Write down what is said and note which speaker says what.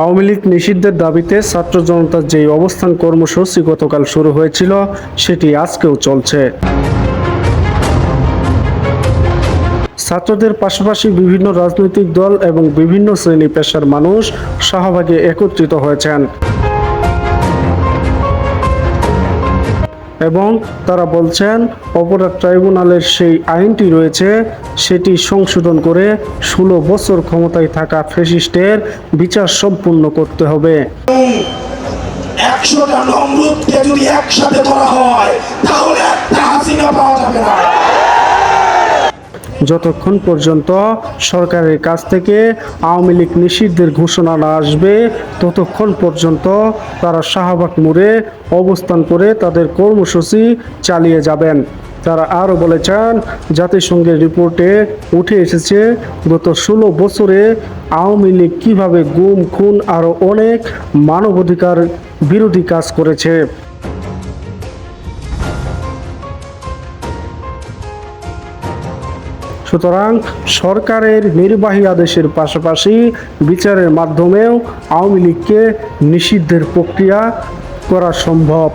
Speaker 1: আওয়ামী লীগ নিষিদ্ধের দাবিতে ছাত্র জনতার যে অবস্থান কর্মসূচি গতকাল শুরু হয়েছিল, সেটি আজকেও চলছে। ছাত্রদের পাশাপাশি বিভিন্ন রাজনৈতিক দল এবং বিভিন্ন শ্রেণি পেশার মানুষ সহভাগে একত্রিত হয়েছেন। এবং তারা বলছেন, অপরাধ ট্রাইব্যুনালের সেই আইনটি রয়েছে, সেটি সংশোধন করে ষোলো বছর ক্ষমতায় থাকা ফেসিস্টের বিচার সম্পূর্ণ করতে হবে।
Speaker 2: একশোটা নমরুদকে যদি একসাথে করা হয়, তাহলে একটা হাসিনা পাওয়া যাবে না।
Speaker 1: যতক্ষণ পর্যন্ত সরকারের কাছ থেকে আওয়ামী লীগ নিষিদ্ধের ঘোষণা না আসবে, ততক্ষণ পর্যন্ত তারা শাহবাগ মোড়ে অবস্থান করে তাদের কর্মসূচি চালিয়ে যাবেন। তারা আরও বলেছেন জাতিসংঘের রিপোর্টে উঠে এসেছে, গত ষোলো বছরে আওয়ামী লীগ কীভাবে গুম, খুন, আরও অনেক মানবাধিকার বিরোধী কাজ করেছে। সুতরাং সরকারের নির্বাহী আদেশের পাশাপাশি বিচারের মাধ্যমেও আওয়ামী লীগকে নিষিদ্ধের প্রক্রিয়া করা সম্ভব।